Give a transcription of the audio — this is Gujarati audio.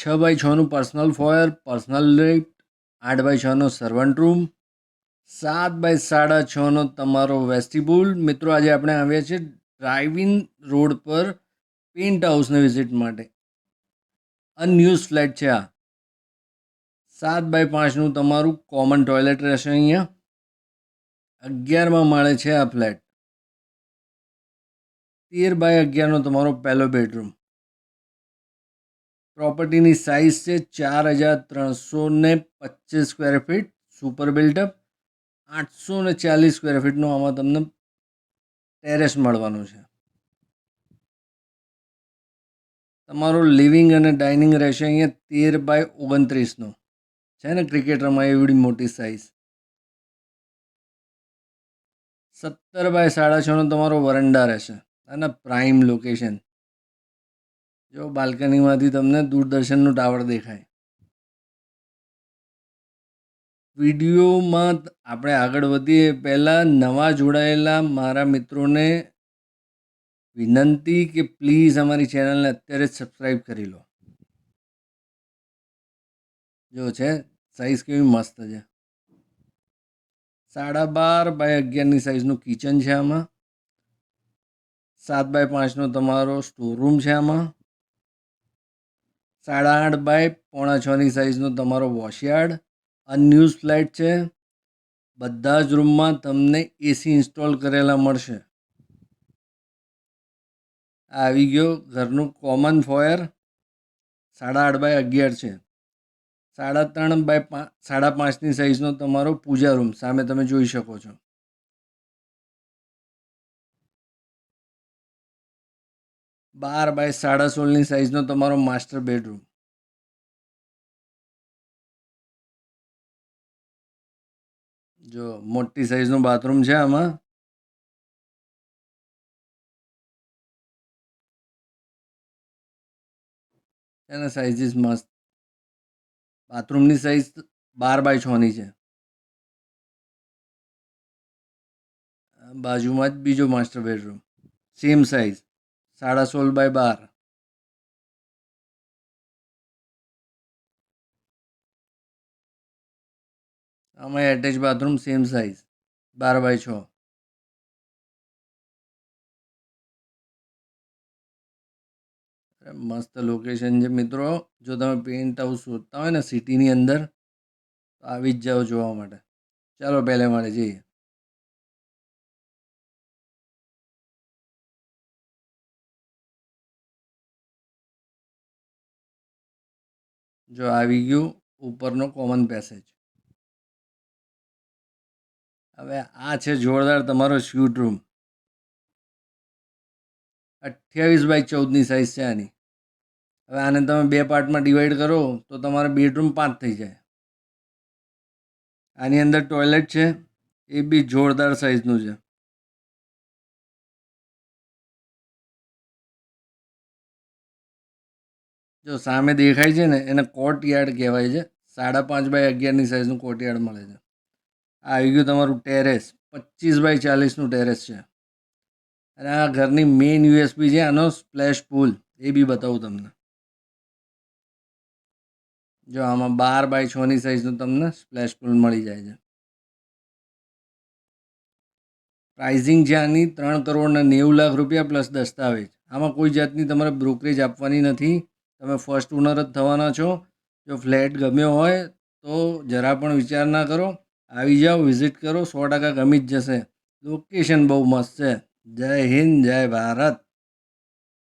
છ બાય છનું પર્સનલ ફોયર પર્સનલ લિફ્ટ આઠ બાય છનો સર્વન્ટ રૂમ સાત બાય સાડા છનો તમારો વેસ્ટિબ્યુલ મિત્રો, આજે આપણે આવ્યા છીએ ડ્રાઇવિંગ રોડ પર પેન્ટ હાઉસને વિઝિટ માટે. અનયુઝ ફ્લેટ છે આ. સાત બાય પાંચનું તમારું કોમન ટોયલેટ રહેશે અહીંયા. અગિયારમાં માળે છે આ ફ્લેટ તેર બાય અગિયારનો તમારો પહેલો બેડરૂમ પ્રોપર્ટીની સાઇઝ છે ચાર હજાર ત્રણસો ને પચીસ સ્ક્વેર ફીટ, સુપર બિલ્ટઅપ આઠસો ને ચાલીસ સ્ક્વેર ફીટનો આમાં તમને ટેરેસ મળવાનું છે. તમારું લિવિંગ અને ડાઇનિંગ રહેશે અહીંયા તેર બાય ઓગણત્રીસનો. છે ને ક્રિકેટ રમાય એવડી મોટી સાઇઝ. સત્તર બાય સાડા છનો તમારો વરંડા રહેશે. અને પ્રાઇમ લોકેશન. જો બાલ્કનીમાંથી તમને દૂરદર્શનનું ટાવર દેખાય. વિડીયોમાં આપણે આગળ વધીએ. પહેલાં નવા જોડાયેલા મારા મિત્રોને વિનંતી કે પ્લીઝ અમારી ચેનલને અત્યારે જ સબસ્ક્રાઈબ કરી લો. જો છે સાઈઝ કેવી મસ્ત છે. સાડા બાર બાય અગિયારની સાઈઝનું કિચન છે આમાં. સાત બાય પાંચનો તમારો સ્ટોર રૂમ છે આમાં. સાડા આઠ બાય પોણા છની સાઈઝનો તમારો વોશયાર્ડ અનયુઝ ફ્લેટ છે. બધા જ રૂમમાં તમને એસી ઇન્સ્ટોલ કરેલા મળશે. આ આવી ગયો ઘરનું કોમન ફોયર સાડા આઠ બાય અગિયાર છે. સાડા ત્રણ બાય પાંચ સાડા પાંચની સાઇઝનો તમારો પૂજા રૂમ સામે તમે જોઈ શકો છો. બાર બાય સાડા સોળની સાઈઝનો તમારો માસ્ટર બેડરૂમ જો મોટી સાઈઝનું બાથરૂમ છે આમાં. એના સાઇઝીસ મસ્ત. બાથરૂમની સાઈઝ બાર બાય છની છે. બાજુમાં જ બીજો માસ્ટર બેડરૂમ સેમ સાઈઝ સાડા સોળ બાય બાર. આમાં એટેચ બાથરૂમ સેમ સાઈઝ બાર બાય છ. મસ્ત લોકેશન છે મિત્રો. જો તમે પેન્ટ હાઉસ શોધતા હોય ને સિટીની અંદર, તો આવી જ જાઓ જોવા માટે. ચાલો પહેલે મળે જઈએ. જો આવી ગયું ઉપરનો કોમન પેસેજ હવે આ છે જોરદાર તમારો સ્યુટ રૂમ અઠ્યાવીસ બાય ચૌદની સાઇઝ છે આની. હવે આને તમે બે પાર્ટમાં ડિવાઈડ કરો તો તમારે બેડરૂમ પાંચ થઈ જાય. આની અંદર ટોયલેટ છે, એ બી જોરદાર સાઇઝનું છે. જો સામે દેખાય છે ને, એને કોર્ટ યાર્ડ કહેવાય છે. સાડા પાંચ બાય અગિયારની સાઇઝનું કોર્ટ યાર્ડ મળે છે. આ આવી ગયું તમારું ટેરેસ પચીસ બાય ચાલીસનું ટેરેસ છે. અને આ ઘરની મેઇન યુએસપી છે, આનો સ્પ્લેશ પુલ એ બી બતાવું તમને. જો આમાં બાર બાય છની સાઇઝનું તમને સ્પ્લેશ પુલ મળી જાય છે. પ્રાઇઝિંગ છે આની ત્રણ કરોડના નેવું લાખ રૂપિયા પ્લસ દસ્તાવેજ. આમાં કોઈ જાતની તમારે બ્રોકરેજ આપવાની નથી. તમે ફર્સ્ટ ઓનર જ થવાના છો. જો ફ્લેટ ગમ્યો હોય તો જરા પણ વિચાર ના કરો. આવી જાઓ વિઝિટ કરો. સો ટકા ગમી જ જશે. લોકેશન બહુ મસ્ત છે. જય હિન્દ, જય ભારત.